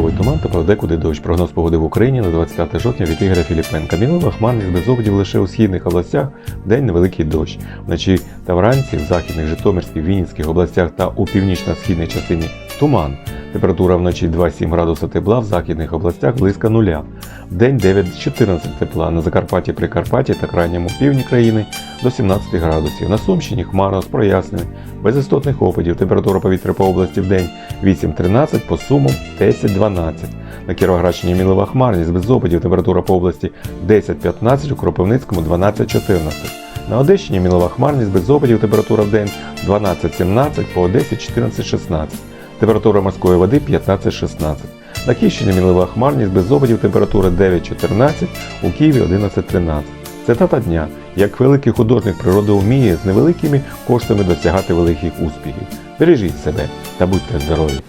Ранковий туман та подекуди дощ. Прогноз погоди в Україні на 25 жовтня від Ігоря Філіпенка. Мінлива хмарність без опадів лише у східних областях, день невеликий дощ. Вночі та вранці в західних Житомирських, Вінницьких областях та у північно-східній частині туман. Температура вночі 2-7 градуса тепла, в західних областях близько нуля. Вдень 9-14 тепла, на Закарпатті, Прикарпатті та крайньому півдні країни до 17 градусів. На Сумщині хмарно з проясненням, без істотних опадів. Температура повітря по області в день 8-13, по Сумам 10-12. На Кіровоградщині мінлива хмарність без опадів. Температура по області 10-15, у Кропивницькому 12-14. На Одещині мінлива хмарність без опадів. Температура в день 12-17, по Одесі 14-16. Температура морської води 15-16. На Київщині мінлива хмарність без опадів. Температура 9-14, у Києві 11-13. Цитата дня. Як великий художник природи вміє з невеликими коштами досягати великих успіхів. Бережіть себе та будьте здорові!